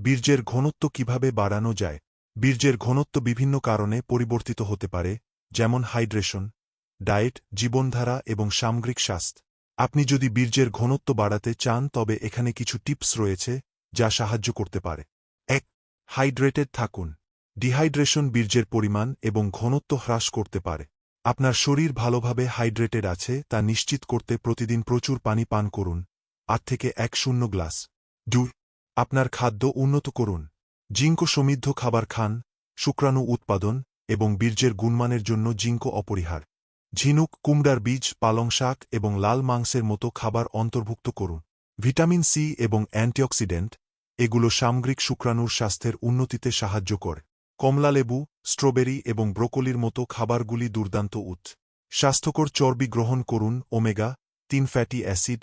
বীর্যের ঘনত্ব কীভাবে বাড়ানো যায়? বীর্যের ঘনত্ব বিভিন্ন কারণে পরিবর্তিত হতে পারে, যেমন হাইড্রেশন, ডায়েট, জীবনধারা এবং সামগ্রিক স্বাস্থ্য। আপনি যদি বীর্যের ঘনত্ব বাড়াতে চান, তবে এখানে কিছু টিপস রয়েছে যা সাহায্য করতে পারে। এক, হাইড্রেটেড থাকুন। ডিহাইড্রেশন বীর্যের পরিমাণ এবং ঘনত্ব হ্রাস করতে পারে। আপনার শরীর ভালোভাবে হাইড্রেটেড আছে, তা নিশ্চিত করতে প্রতিদিন প্রচুর পানি পান করুন। আট থেকে এক শূন্য গ্লাস। দুই আপনার খাদ্য উন্নত করুন। জিঙ্ক সমৃদ্ধ খাবার খান, শুক্রাণু উৎপাদন এবং বীর্যের গুণমানের জন্য জিঙ্ক অপরিহার। ঝিনুক, কুমড়ার বীজ, পালং শাক এবং লাল মাংসের মতো খাবার অন্তর্ভুক্ত করুন। ভিটামিন সি এবং অ্যান্টিঅক্সিডেন্ট, এগুলো সামগ্রিক শুক্রাণুর স্বাস্থ্যের উন্নতিতে সাহায্য করে। কমলালেবু স্ট্রবেরি এবং ব্রোকলির মতো খাবারগুলি দুর্দান্ত উৎ স্বাস্থ্যকর চর্বি গ্রহণ করুন, ওমেগা, তিন ফ্যাটি অ্যাসিড,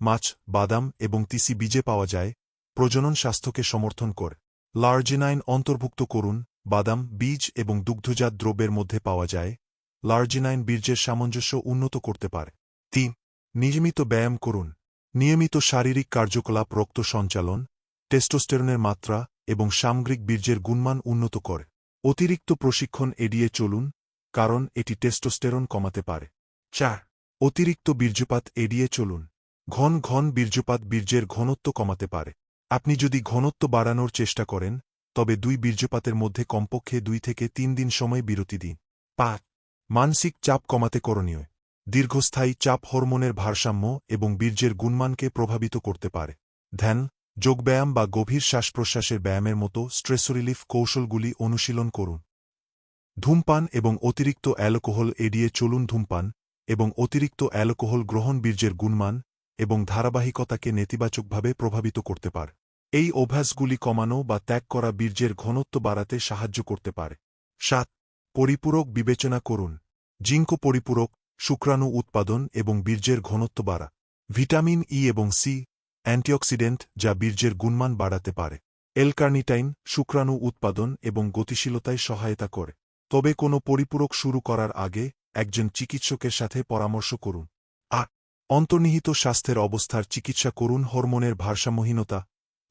মাছ, বাদাম এবং তিসি বীজে পাওয়া যায় প্রজনন স্বাস্থ্যকে সমর্থন করে। লার্জিনাইন অন্তর্ভুক্ত করুন, বাদাম, বীজ এবং দুগ্ধজাত দ্রব্যের মধ্যে পাওয়া যায়। লার্জিনাইন বীর্যের সামঞ্জস্য উন্নত করতে পারে। তিন, নিয়মিত ব্যায়াম করুন। নিয়মিত শারীরিক কার্যকলাপ, রক্ত সঞ্চালন, টেস্টোস্টেরনের মাত্রা এবং সামগ্রিক বীর্যের গুণমান উন্নত করে। অতিরিক্ত প্রশিক্ষণ এড়িয়ে চলুন, কারণ এটি টেস্টোস্টেরন কমাতে পারে। চার, অতিরিক্ত বীর্যপাত এড়িয়ে চলুন। ঘন ঘন বীর্যপাত বীর্যের ঘনত্ব কমাতে পারে। আপনি যদি ঘনত্ব বাড়ানোর চেষ্টা করেন, তবে দুই বীর্যপাতের মধ্যে কমপক্ষে দুই থেকে তিন দিন সময় বিরতি দিন। পাঁচ, মানসিক চাপ কমাতে করণীয়। দীর্ঘস্থায়ী চাপ হরমোনের ভারসাম্য এবং বীর্যের গুণমানকে প্রভাবিত করতে পারে। ধ্যান, যোগব্যায়াম বা গভীর শ্বাস প্রশ্বাসের ব্যায়ামের মতো স্ট্রেস রিলিফ কৌশলগুলি অনুশীলন করুন। ধূমপান এবং অতিরিক্ত অ্যালকোহল এড়িয়ে চলুন ধূমপান এবং অতিরিক্ত অ্যালকোহল গ্রহণ বীর্যের গুণমান এবং ধারাবাহিকতাকে নেতিবাচকভাবে প্রভাবিত করতে পারে। এই অভ্যাসগুলি কমানো বা ত্যাগ করা বীর্যের ঘনত্ব বাড়াতে সাহায্য করতে পারে। সাত, পরিপূরক বিবেচনা করুন। জিঙ্ক পরিপূরক, শুক্রাণু উৎপাদন এবং বীর্যের ঘনত্ব বাড়া। ভিটামিন ই এবং সি, অ্যান্টিঅক্সিডেন্ট যা বীর্যের গুণমান বাড়াতে পারে। এলকার্নিটাইন শুক্রাণু উৎপাদন এবং গতিশীলতায় সহায়তা করে। তবে কোনো পরিপূরক শুরু করার আগে একজন চিকিৎসকের সাথে পরামর্শ করুন। অন্তর্নিহিত স্বাস্থ্যের অবস্থার চিকিৎসা করুন হরমোনের ভারসাম্যহীনতা,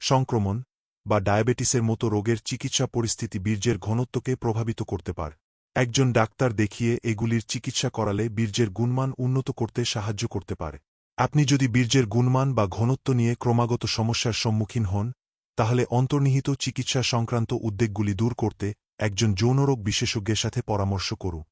সংক্রমণ বা ডায়াবেটিসের মতো রোগের চিকিৎসা পরিস্থিতি বীর্যের ঘনত্বকে প্রভাবিত করতে পারে। একজন ডাক্তার দেখিয়ে এগুলির চিকিৎসা করালে বীর্যের গুণমান উন্নত করতে সাহায্য করতে পারে। আপনি যদি বীর্যের গুণমান বা ঘনত্ব নিয়ে ক্রমাগত সমস্যার সম্মুখীন হন, তাহলে অন্তর্নিহিত চিকিৎসা সংক্রান্ত উদ্বেগগুলি দূর করতে একজন যৌনরোগ বিশেষজ্ঞের সাথে পরামর্শ করুন।